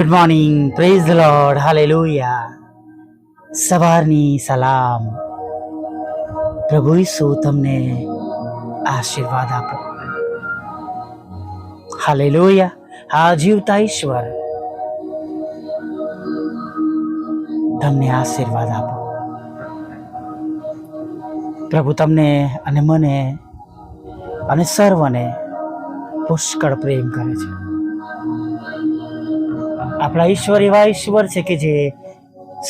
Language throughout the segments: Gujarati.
Good morning praise lord hallelujah સવારની સલામ. પ્રભુ ઈસુ તમને આશીર્વાદ આપો. હાલેલુયા હા જીવતા ઈશ્વર તમને આશીર્વાદ આપો. પ્રભુ તમને અને મને અને સર્વને પુષ્કળ પ્રેમ કરે છે. આપણા ઈશ્વર એવા ઈશ્વર છે કે જે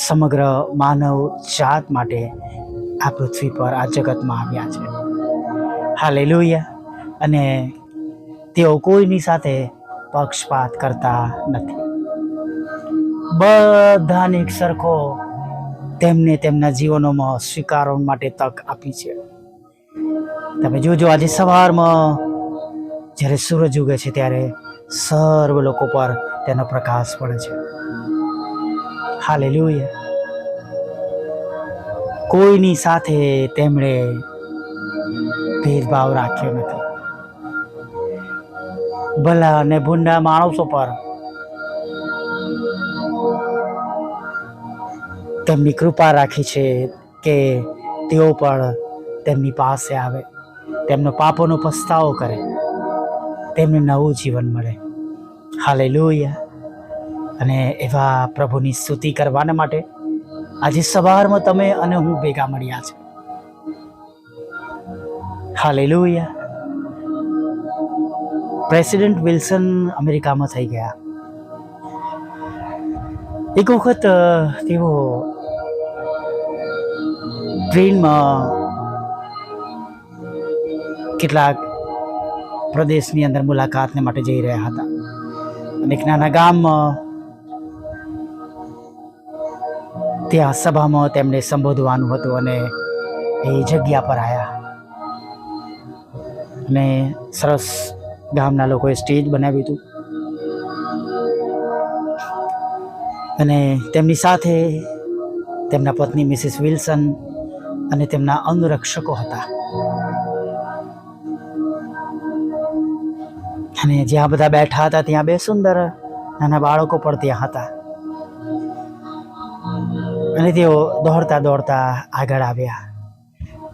સમગ્ર માનવ જાત માટે આ પૃથ્વી પર, આ જગતમાં આવ્યા છે. હાલેલુયા. અને તેઓ કોઈની સાથે પક્ષપાત કરતા નથી. બધાને એક સરખો તેમને તેમના જીવનોમાં સ્વીકારવા માટે તક આપી છે. તમે જોજો, આજે સવારમાં જ્યારે સૂરજ ઉગે છે ત્યારે સર્વ લોકો પર તેનો પ્રકાશ પડે છે. હાલેલુયા. કોઈની સાથે તેમણે ભેદભાવ રાખ્યો નથી. ભલા અને ભૂંડા માણસો પર તેમની કૃપા રાખી છે કે તેઓ પણ તેમની પાસે આવે. તેમનો પાપોનો પસ્તાવો કરે. તેમને નવું જીવન મળે. હાલેલુયા. અને એવા પ્રભુની સ્તુતિ કરવાને માટે આજે સવારમાં તમે અને હું ભેગા મળ્યા છે. હાલેલુયા. પ્રેસિડેન્ટ વિલ્સન અમેરિકામાં થઈ ગયા. એક વખત તેઓ ટ્રેનમાં કેટલાક પ્રદેશની અંદર મુલાકાતને માટે જઈ રહ્યા હતા. અને એક નાના ગામમાં ત્યાં સભામાં તેમને સંબોધવાનું હતું અને એ જગ્યા પર આવ્યા અને સરસ ગામના લોકોએ સ્ટેજ બનાવ્યું હતું. અને તેમની સાથે તેમના પત્ની મિસિસ વિલ્સન અને તેમના અંગરક્ષકો હતા. અને જ્યાં બધા બેઠા હતા ત્યાં બે સુંદર નાના બાળકો પણ ત્યાં હતા. અને તેઓ દોડતા દોડતા આગળ આવ્યા.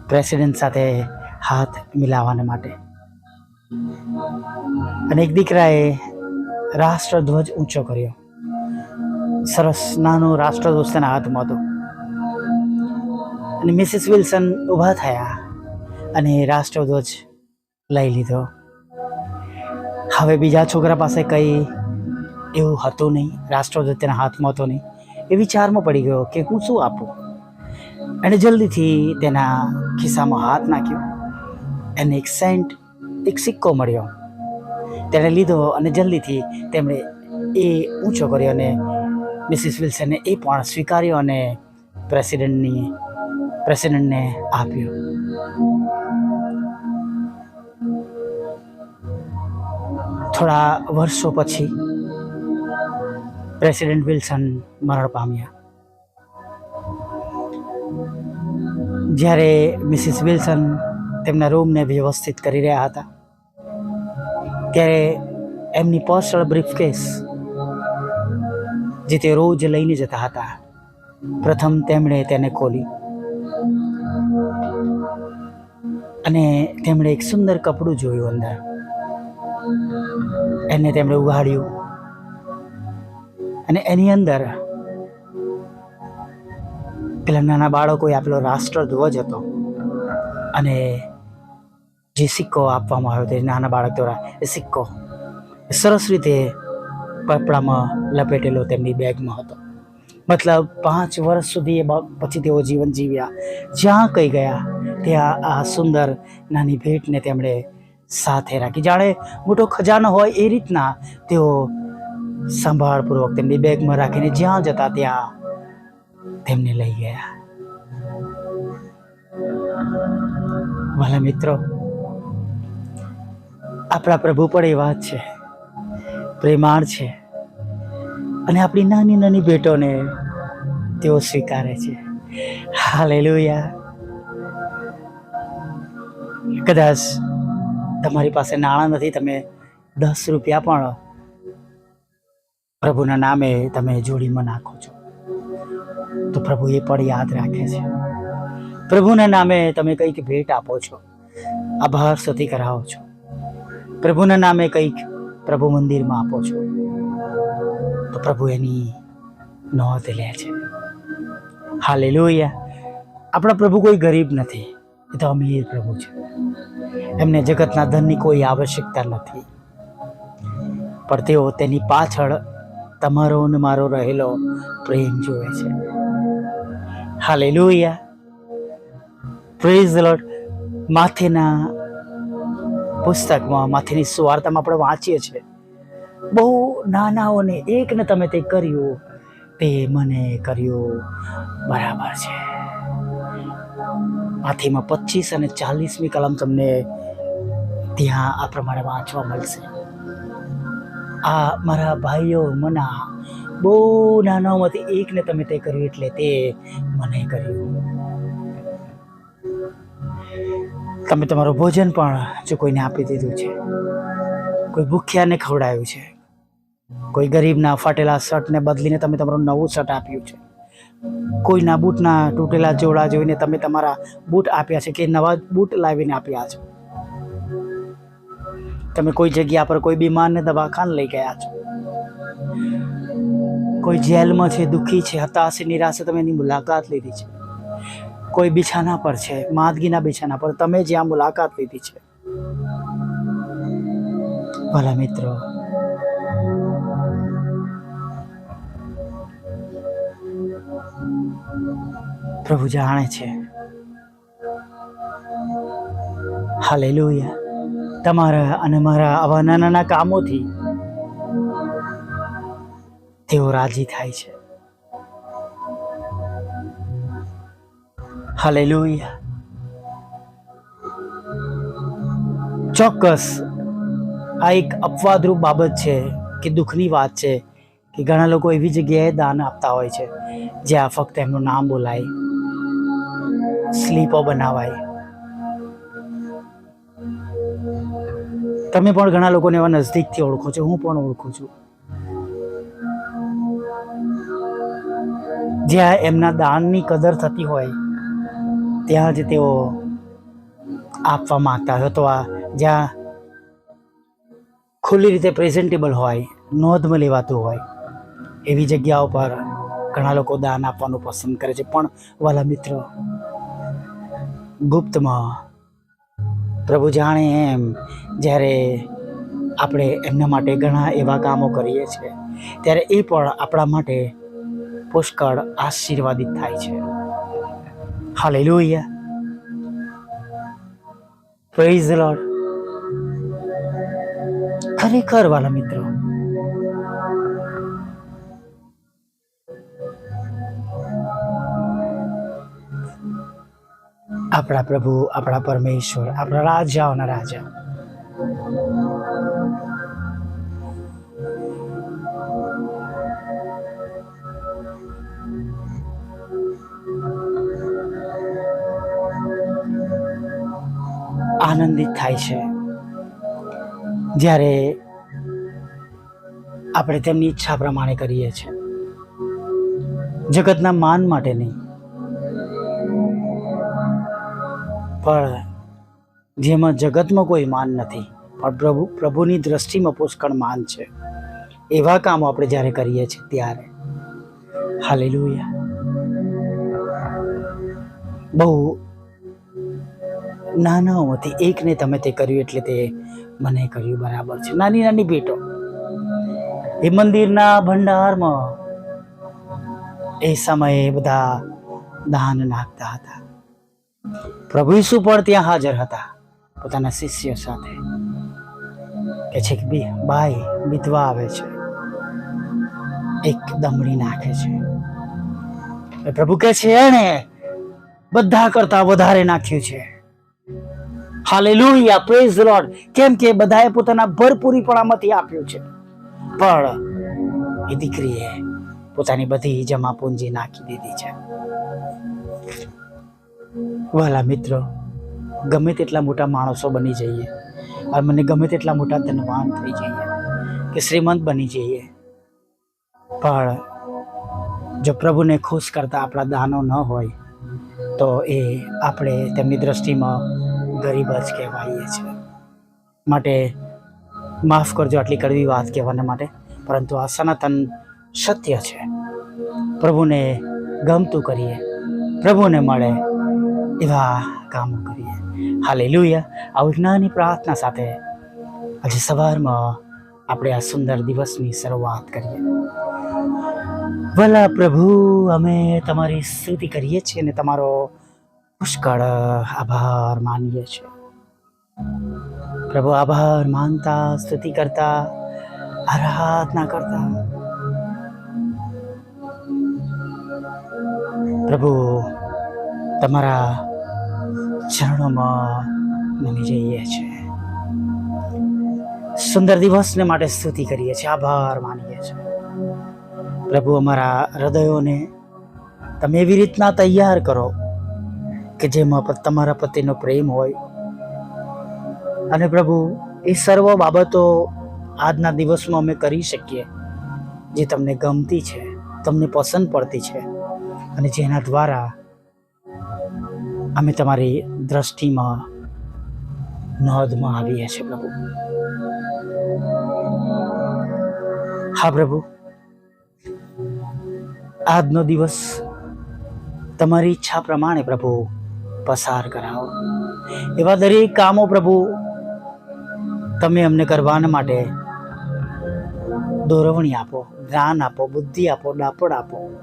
પ્રેસિડેન્ટ સાથે હાથ મિલાવવાના માટે. અને એક દીકરાએ રાષ્ટ્રધ્વજ ઊંચો કર્યો. સરસ નાનો રાષ્ટ્રધ્વજ તેના હાથમાં હતો. અને મિસિસ વિલ્સન ઊભા થયા અને રાષ્ટ્રધ્વજ લઈ લીધો. હવે બીજા છોકરા પાસે કંઈ એવું હતું નહીં. રાષ્ટ્રધ્વજ તેના હાથમાં હતો નહીં. એ વિચારમાં પડી ગયો કે હું શું આપું? એણે જલ્દીથી તેના ખિસ્સામાં હાથ નાખ્યો એને એક સેન્ટ, એક સિક્કો મળ્યો. તેણે લીધો અને જલ્દીથી તેમણે એ ઊંચો કર્યો અને મિસિસ વિલ્સને એ પણ સ્વીકાર્યો અને પ્રેસિડેન્ટની, પ્રેસિડેન્ટને આપ્યો. થોડા વર્ષો પછી પ્રેસિડેન્ટ વિલ્સન મરણ પામ્યા. જ્યારે મિસિસ વિલ્સન તેમના રૂમને વ્યવસ્થિત કરી રહ્યા હતા, ત્યારે એમની પર્સનલ બ્રીફકેસ, જે તે રોજ લઈને જતા હતા, પ્રથમ તેમણે તેને ખોલી. અને તેમણે એક સુંદર કપડું જોયું અંદર. એને તેમણે ઉઘાડ્યું. અને એની અંદર પેલા નાના બાળકોએ આપેલો રાષ્ટ્રધ્વજ હતો. અને જે સિક્કો આપવામાં આવ્યો તે નાના બાળક દ્વારા, એ સિક્કો સરસ રીતે કપડામાં લપેટેલો તેમની બેગમાં હતો. મતલબ પાંચ વર્ષ સુધી એ પછી તેઓ જીવન જીવ્યા. જ્યાં કઈ ગયા, ત્યાં આ સુંદર નાની ભેટને તેમણે સાથે રાખી. જાણે મોટો ખજાનો હોય એ રીતના તેઓ સંભાળપૂર્વક તેમની બેગમાં રાખીને જ્યાં જતા ત્યાં તેમને લઈ ગયા. વાલા મિત્રો, આપણા પ્રભુ પણ એવા જ છે. પ્રેમાળ છે. અને આપણી નાની નાની ભેટોને તેઓ સ્વીકારે છે. હાલેલુયા. કદાચ તમારી પાસે નાણાં નથી, તમે દસ રૂપિયા પણ પ્રભુના નામે તમે જોડીમાં નાખો છો. તો પ્રભુ એ પણ યાદ રાખે છે. પ્રભુના નામે તમે કંઈક ભેટ આપો છો. આભાર સ્તુતિ કરાવો છો. પ્રભુના નામે કંઈક પ્રભુ મંદિરમાં આપો છો. તો પ્રભુ એની નોંધ લે છે. હાલેલુયા. આપણા પ્રભુ કોઈ ગરીબ નથી. એ તો અમીર પ્રભુ છે. એમને જગતના ધનની કોઈ આવશ્યકતા નથી. પણ તેઓ તેની પાછળ તમારો ને મારો રહેલો પ્રેમ જોવે છે. હાલેલુયા. પ્રેઝ લોટ માથેના પુસ્તકમાં, માથેની સુવાર્તામાં આપણે વાંચીએ છીએ. બહુ નાનાઓને એકને તમે તે કર્યું, તે મને કર્યું. બરાબર છે. માથીમાં પચીસ અને ચાલીસમી કલમ તમને ત્યાં આ પ્રમાણે વાંચવા મળશે. આ મારા ભાઈઓ મના બહુ નાનાઓમાંથી એકને તમે તે કર્યું એટલે તે મને કર્યું. તમે તમારું ભોજન પણ જો કોઈને આપી દીધું છે. કોઈ ભૂખ્યાને ખવડાવ્યું છે. કોઈ ગરીબના ફાટેલા શર્ટને બદલીને તમે તમારું નવું શર્ટ આપ્યું છે. કોઈના બૂટના તૂટેલા જોડા જોઈને તમે તમારા બૂટ આપ્યા છે કે નવા બૂટ લાવીને આપ્યા છે? તમે કોઈ જગ્યા પર કોઈ બીમારને દવાખાને લઈ ગયા છો? કોઈ જેલમાં છે, દુઃખી છે, હતાશ, નિરાશ તમે એની મુલાકાત લીધી છે? કોઈ બિછાના પર છે, માદગીના બિછાના પર તમે જ્યાં મુલાકાત લીધી છે? ભલા મિત્રો પ્રભુ જાણે છે. હાલે લોહિયા તમારા અને મારા આવા નાના નાના કામોથી તેઓ રાજી થાય છે. હાલેલુયા. ચોક્કસ આ એક અપવાદરૂપ બાબત છે કે દુઃખની વાત છે કે ઘણા લોકો એવી જગ્યાએ દાન આપતા હોય છે, જ્યાં ફક્ત એમનું નામ બોલાય સ્લીપો બનાવાય. તમે પણ ઘણા લોકોને એવા નજદીકથી ઓળખો છો, હું પણ ઓળખું છું. જ્યાં એમના દાનની કદર થતી હોય, ત્યાં જ તેઓ આપવા માંગતા હોય. તો જ્યાં ખુલ્લી રીતે પ્રેઝન્ટેબલ હોય, નોંધમાં લેવાતું હોય, એવી જગ્યાઓ પર ઘણા લોકો દાન આપવાનું પસંદ કરે છે. પણ વાલા મિત્રો ગુપ્તમાં. પ્રભુ જાણે એમ જ્યારે આપણે એમના માટે ઘણા એવા કામો કરીએ છીએ, ત્યારે એ પણ આપણા માટે પુષ્કળ આશીર્વાદિત થાય છે. હાલેલુયા. પ્રેઝ લોર્ડ ખરેખર વાલા મિત્રો આપણા પ્રભુ, આપણા પરમેશ્વર, આપણા રાજાઓના રાજા. આનંદિત થાય છે. જ્યારે આપણે તેમની ઈચ્છા પ્રમાણે કરીએ છીએ. જગતના માન માટે નહીં. પણ જેમાં જગતમાં કોઈ માન નથી. પણ પ્રભુ, પ્રભુની દ્રષ્ટિમાં પુષ્કળ માન છે. એવા કામો આપણે જ્યારે કરીએ છીએ ત્યારે. હાલેલુયા. બહુ નાનાઓમાંથી એકને તમે તે કર્યું એટલે તે મને કર્યું બરાબર છે. નાની નાની ભેટો. એ મંદિરના ભંડારમાં એ સમયે બધા દાન નાખતા હતા. પ્રભુ ઈસુ પણ ત્યાં હાજર હતા, પોતાના શિષ્ય સાથે. કે છે કે બી બાઈ વિધવા આવે છે, એક દમડી નાખે છે. પ્રભુ કહે છે, એણે બધા કરતા વધારે નાખ્યું છે. હાલેલુયા પ્રેઝ લોર્ડ કેમ કે બધાએ પોતાના ભરપૂરીપણામાંથી આપ્યું છે. પણ એ દીકરીએ પોતાની બધી જમા પૂંજી નાખી દીધી છે. વાલા મિત્રો, ગમે તેટલા મોટા માણસો બની જઈએ, અને મને ગમે તેટલા મોટા ધનવાન થઈ જઈએ, કે શ્રીમંત બની જઈએ. પણ જો પ્રભુને ખુશ કરતા આપણા દાનો ન હોય, તો એ આપણે તેમની દ્રષ્ટિમાં ગરીબ જ કહેવાઈએ છીએ માટે માફ કરજો આટલી કડવી વાત કહેવાના માટે, પરંતુ આ સનાતન સત્ય છે. પ્રભુને ગમતું કરીએ. પ્રભુને મળે. એવા કામો કરીએ. હાલે લુયા આવું નાની પ્રાર્થના સાથે આજે સવારમાં આપણે આ સુંદર દિવસની શરૂઆત કરીએ. ભલા પ્રભુ, અમે તમારી સ્તુતિ કરીએ છીએ અને તમારો પુષ્કળ આભાર માનીએ છીએ. પ્રભુ, આભાર માનતા, સ્તુતિ કરતા, આરાધના કરતા. પ્રભુ તમારા ચરણોમાં નમી જઈએ છીએ સુંદર દિવસને માટે સ્તુતિ કરીએ છીએ. આભાર માનીએ છીએ. પ્રભુ, અમારા હૃદયોને તમે એવી રીતના તૈયાર કરો કે જેમાં તમારા પ્રત્યેનો પ્રેમ હોય. અને પ્રભુ, એ સર્વ બાબતો આજના દિવસમાં અમે કરી શકીએ, જે તમને ગમતી છે, તમને પસંદ પડતી છે અને જેના દ્વારા અમે તમારી દ્રષ્ટિમાં નોંધમાં આવીએ છીએ પ્રભુ. હા પ્રભુ. આજનો દિવસ તમારી ઈચ્છા પ્રમાણે પ્રભુ પસાર કરાવો. એવા દરેક કામો પ્રભુ તમે અમને કરવાના માટે દોરવણી આપો જ્ઞાન આપો, બુદ્ધિ આપો ડાપડ આપો.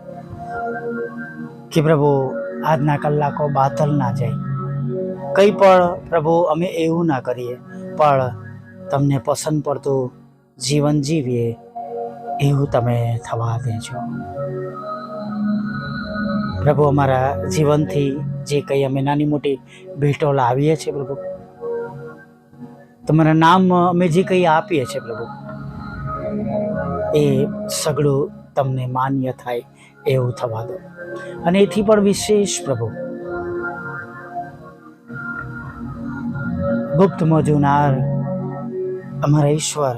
કે પ્રભુ આજના કલાકો બાતલ ના જાય. કંઈ પણ પ્રભુ, અમે એવું ના કરીએ, પણ તમને પસંદ પડતું જીવન જીવીએ, એવું તમે થવા દેજો. પ્રભુ, અમારા જીવનથી જે કંઈ અમે નાની મોટી ભેટો લાવીએ છીએ પ્રભુ, તમારા નામ અમે જે કંઈ આપીએ છીએ પ્રભુ, એ સગળું તમને માન્ય થાય એવું થવા દો. અને એથી પણ વિશેષ પ્રભુ. ગુપ્ત મોજુનાર, અમારા ઈશ્વર,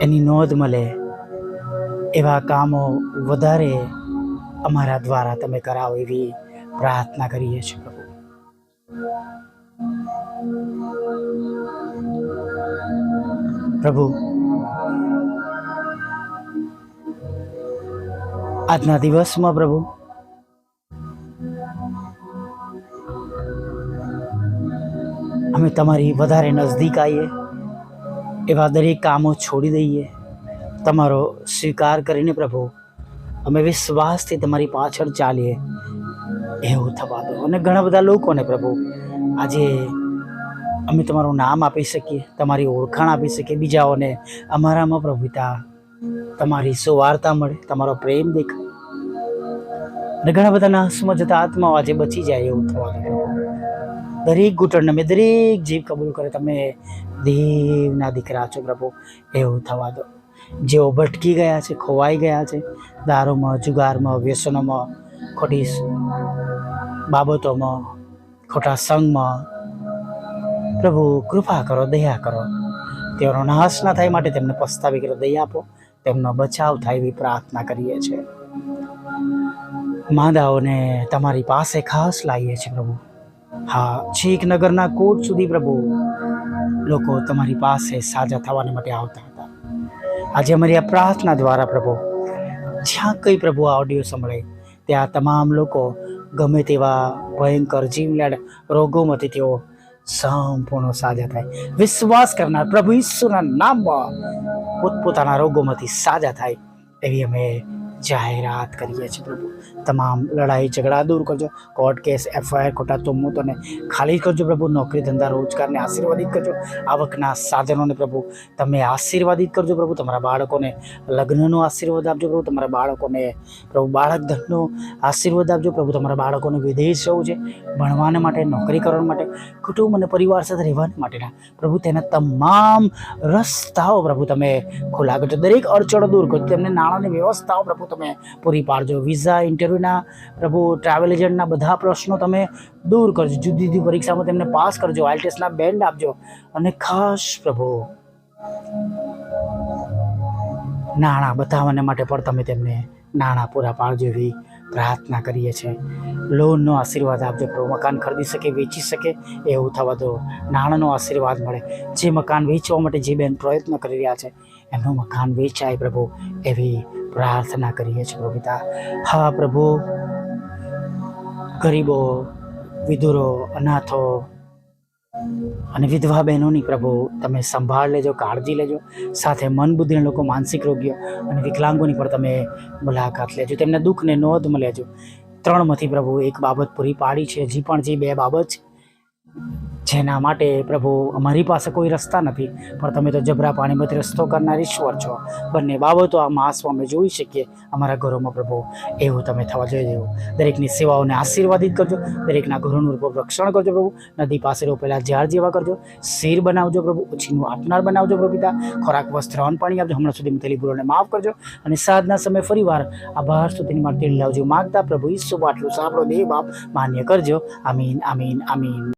એની નોંધ મળે, એવા કામો વધારે અમારા દ્વારા તમે કરાવો એવી પ્રાર્થના કરીએ છીએ પ્રભુ. પ્રભુ આજના દિવસમાં પ્રભુ. અમે તમારી વધારે નજદીક આવીએ, એવા દરેક કામો છોડી દઈએ, તમારો સ્વીકાર કરીને પ્રભુ, અમે વિશ્વાસથી તમારી પાછળ ચાલીએ, એવું થવા દો. અને ઘણા બધા લોકોને પ્રભુ, આજે અમે તમારું નામ આપી શકીએ, તમારી ઓળખાણ આપી શકીએ, બીજાઓને અમારામાં પ્રભુતા તમારી સુવાર્તા મળે, તમારો પ્રેમ દેખાય. અને ઘણા બધા નાશમાં જતા આત્માઓ આજે બચી જાય એવું થવા દો દરેક ઘૂંટણને મેં દરેક જીવ કબૂલ કરે, તમે દેવના દીકરા છો પ્રભુ, એવું થવા દો. જેઓ ભટકી ગયા છે, ખોવાઈ ગયા છે, દારૂમાં, જુગારમાં, વ્યસનોમાં, ખોટી બાબતોમાં, ખોટા સંગમાં. પ્રભુ, કૃપા કરો, દયા કરો. તેઓનો નાશ ના થાય માટે તેમને પસ્તાવી કરો, દયા આપો. તેમનો બચાવ થાય એવી પ્રાર્થના કરીએ છીએ. માદાઓને તમારી પાસે ખાસ લાવીએ છીએ પ્રભુ. હા છેક નગરના કોટ સુધી પ્રભુ. લોકો તમારી પાસે સાજા થવાને માટે આવતા હતા. આજે અમારી આ પ્રાર્થના દ્વારા પ્રભુ, જ્યાં કંઈ પ્રભુ આ ઓડિયો સંભળે ત્યાં તમામ લોકો ગમે તેવા ભયંકર જીવલેણ રોગોમાંથી તેઓ સંપૂર્ણ સાજા થાય. વિશ્વાસ કરનાર પ્રભુ ઈશ્વરના નામમાં પોતપોતાના રોગોમાંથી સાજા થાય એવી અમે જાહેરાત કરીએ છીએ. પ્રભુ, તમામ લડાઈ ઝઘડા દૂર કરજો. કોર્ટ કેસ, એફઆઈઆર ખોટા તોમતોને ખાલી કરજો પ્રભુ. નોકરી, ધંધા, રોજગારને આશીર્વાદિત કરજો. આવકના સાધનોને પ્રભુ, તમે આશીર્વાદિત કરજો પ્રભુ. તમારા બાળકોને લગ્નનો આશીર્વાદ આપજો પ્રભુ. તમારા બાળકોને, પ્રભુ બાળક ધનનો આશીર્વાદ આપજો પ્રભુ. તમારા બાળકોને વિદેશ જવું છે, ભણવાને માટે, નોકરી કરવા માટે, કુટુંબ અને પરિવાર સાથે રહેવાને માટેના. પ્રભુ, તેના તમામ રસ્તાઓ પ્રભુ, તમે ખુલ્લા કરજો દરેક અડચણો દૂર કરજો. તેમને નાણાંની વ્યવસ્થાઓ પ્રભુ તમે પૂરી પાડજો. વિઝા ઇન્ટરવ્યૂના પ્રભુ ટ્રાવેલ એજન્ટના બધા પ્રશ્નો તમે દૂર કરજો. જુદી જુદી પરીક્ષામાં તેમને પાસ કરજો. આઈલટેસ્ટના બેન્ડ આપજો. અને ખાસ પ્રભુ, નાણાં બતાવવાને માટે પણ તમે તેમને નાણાં પૂરા પાડજો એવી પ્રાર્થના કરીએ છીએ. લોનનો આશીર્વાદ આપજો પ્રભુ. મકાન ખરીદી શકે, વેચી શકે, એવું થવા દો. નાણાંનો આશીર્વાદ મળે. જે મકાન વેચવા માટે જે બેન પ્રયત્ન કરી રહ્યા છે, એમનું મકાન વેચાય પ્રભુ એવી પ્રાર્થના કરીએ છીએ પ્રભુ પિતા હા પ્રભુ, ગરીબો, વિધુરો, અનાથો અને વિધવા બહેનોની પ્રભુ, તમે સંભાળ લેજો, કાળજી લેજો. સાથે મન બુદ્ધિના લોકો, માનસિક રોગીઓ અને વિકલાંગોની પણ તમે મુલાકાત લેજો. તેમના દુઃખને નોંધમાં લેજો ત્રણમાંથી પ્રભુ એક બાબત પૂરી પાડી છે. હજી પણ જે બે બાબત છે જેના માટે પ્રભુ અમારી પાસે કોઈ રસ્તા નથી, પણ તમે તો જબરા પાણીમાંથી રસ્તો કરનાર ઈશ્વર છો. બંને બાબતો આ માસમાં અમે જોઈ શકીએ અમારા ઘરોમાં પ્રભુ. એવું તમે થવા જઈ દેવું દરેકની સેવાઓને આશીર્વાદિત કરજો. દરેકના ઘરોનું પ્રભુ રક્ષણ કરજો પ્રભુ. નદી પાસે રોપેલા ઝાડ જેવા કરજો. શીર બનાવજો પ્રભુ. ઓછીનું આપનાર બનાવજો પ્રભુ પિતા. ખોરાક, વસ્ત્ર, અન્ન, પાણી આપજો. હમણાં સુધી થયેલી ભૂલોને માફ કરજો. અને સાધના સમય ફરીવાર આભાર સુધીની માટે લાવજો. માગતા પ્રભુ ઈસુ, આટલું સાંભળો દેહ બાપ. માન્ય કરજો. આમીન આમીન આમીન.